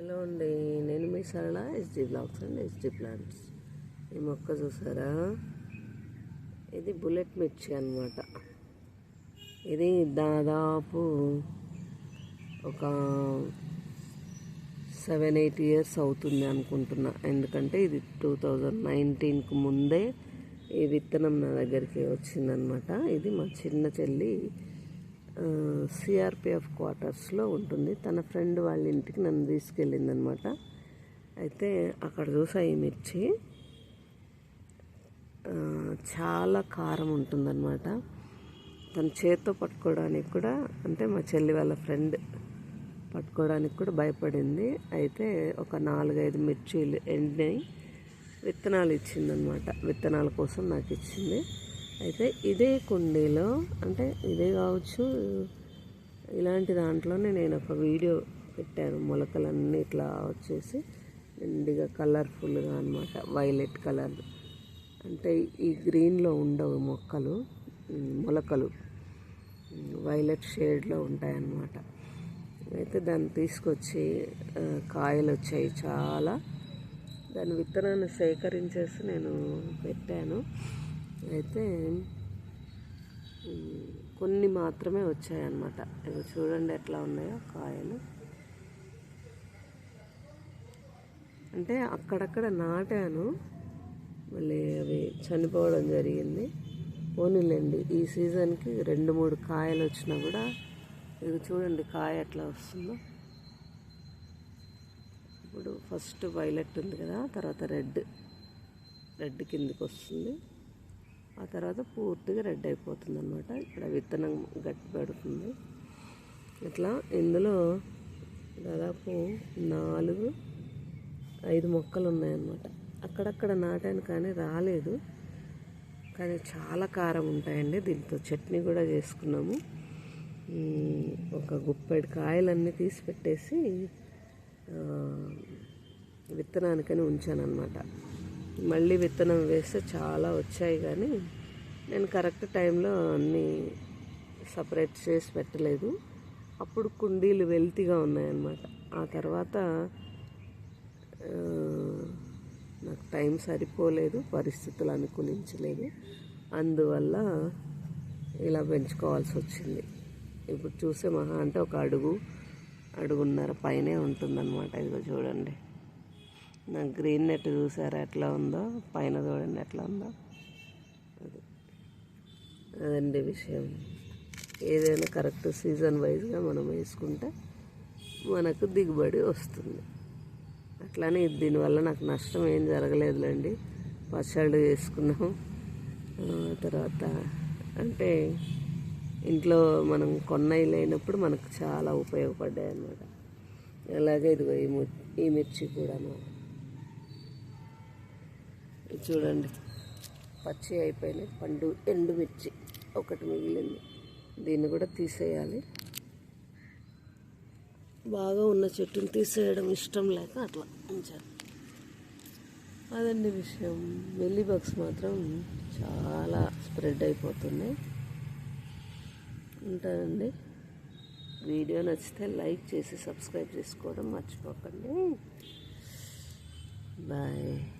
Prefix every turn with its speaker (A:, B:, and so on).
A: Hello అండి నేను మీ Sarala SD blogs and SD plants ఈ మొక్క చూసారా? ఇది బుల్లెట్ మిర్చి అనమాట ఇది దాదాపు ఒక సెవెన్ ఎయిట్ ఇయర్స్ అవుతుంది అనుకుంటున్నా. ఎందుకంటే ఇది టూ థౌజండ్ నైన్టీన్కి ముందే ఈ విత్తనం నా దగ్గరికి వచ్చిందనమాట ఇది మా చిన్న చెల్లి సిఆర్పిఎఫ్ క్వార్టర్స్లో ఉంటుంది. తన ఫ్రెండ్ వాళ్ళ ఇంటికి నన్ను తీసుకెళ్ళింది అనమాట అయితే అక్కడ చూసా ఈ మిర్చి. చాలా కారం ఉంటుందన్నమాట తన చేత్తో పట్టుకోవడానికి కూడా అంటే మా చెల్లి వాళ్ళ ఫ్రెండ్ పట్టుకోవడానికి కూడా భయపడింది. అయితే ఒక నాలుగైదు మిర్చీలు ఎండినాయి. విత్తనాలు ఇచ్చిందనమాట. విత్తనాల కోసం నాకు ఇచ్చింది. అయితే ఇదే కుండీలో అంటే ఇదే కావచ్చు ఇలాంటి దాంట్లోనే నేను ఒక వీడియో పెట్టాను. మొలకలన్నీ ఇట్లా వచ్చేసి నిండిగా కలర్ఫుల్గా అనమాట వైలెట్ కలర్. అంటే ఈ గ్రీన్లో ఉండవు మొక్కలు మొలకలు. వైలెట్ షేడ్లో ఉంటాయన్నమాట. అయితే దాన్ని తీసుకొచ్చి కాయలు వచ్చాయి చాలా. దాని విత్తనాన్ని సేకరించేసి నేను పెట్టాను. అయితే కొన్ని మాత్రమే వచ్చాయన్నమాట. ఇవి చూడండి ఎట్లా ఉన్నాయో కాయలు. అంటే అక్కడక్కడ నాటాను. మళ్ళీ అవి చనిపోవడం జరిగింది. పోనీలేండి ఈ సీజన్కి రెండు మూడు కాయలు వచ్చినా కూడా ఇది చూడండి కాయ ఎట్లా వస్తుందో. ఇప్పుడు ఫస్ట్ వైలెట్ ఉంది కదా తర్వాత రెడ్. రెడ్ కిందకి వస్తుంది ఆ తర్వాత పూర్తిగా రెడ్ అయిపోతుంది అనమాట ఇక్కడ విత్తనం గట్టి పెడుతుంది. ఇట్లా ఇందులో దాదాపు నాలుగు ఐదు మొక్కలు ఉన్నాయన్నమాట. అక్కడక్కడ నాటాను కానీ రాలేదు. కానీ చాలా కారం ఉంటాయండి దీంతో. చట్నీ కూడా చేసుకున్నాము. ఒక గుప్పెడు కాయలన్నీ తీసి పెట్టేసి విత్తనానికని ఉంచాను అనమాట మళ్ళీ విత్తనం వేస్తే చాలా వచ్చాయి కానీ నేను కరెక్ట్ టైంలో అన్నీ సపరేట్ చేసి పెట్టలేదు. అప్పుడు కుండీలు వెల్తీగా ఉన్నాయన్నమాట. ఆ తర్వాత నాకు టైం సరిపోలేదు పరిస్థితులు అనుకూలించలేదు. అందువల్ల ఇలా పెంచుకోవాల్సి వచ్చింది. ఇప్పుడు చూసే మహా అంటే ఒక అడుగు అడుగున్నర పైనే ఉంటుందన్నమాట. ఇదిగో చూడండి. గ్రీన్ నెట్ చూసారా? ఎట్లా ఉందో? పైన చూడండి ఎట్లా ఉందో. అది అదండి విషయం. ఏదైనా కరెక్ట్ సీజన్ వైజ్గా మనం వేసుకుంటే మనకు దిగుబడి వస్తుంది. అట్లానే దీనివల్ల నాకు నష్టం ఏం జరగలేదులేండి. పచ్చళ్ళు చేసుకున్నాం తర్వాత అంటే ఇంట్లో మనం కొన్నవి లేనప్పుడు మనకు చాలా ఉపయోగపడ్డాయి అన్నమాట అలాగే ఇదిగో ఈ ఈ మిర్చి కూడా చూడండి. పచ్చి అయిపోయినాయి. పండు ఎండుమిర్చి ఒకటి మిగిలింది. దీన్ని కూడా తీసేయాలి. బాగా ఉన్న చెట్టుని తీసేయడం ఇష్టం లేక అట్లా ఉంచాను. అదండి విషయం. వెల్లి బగ్స్ మాత్రం చాలా స్ప్రెడ్ అయిపోతున్నాయి. ఉంటానండి. వీడియో నచ్చితే లైక్ చేసి సబ్స్క్రైబ్ చేసుకోవడం మర్చిపోకండి. బాయ్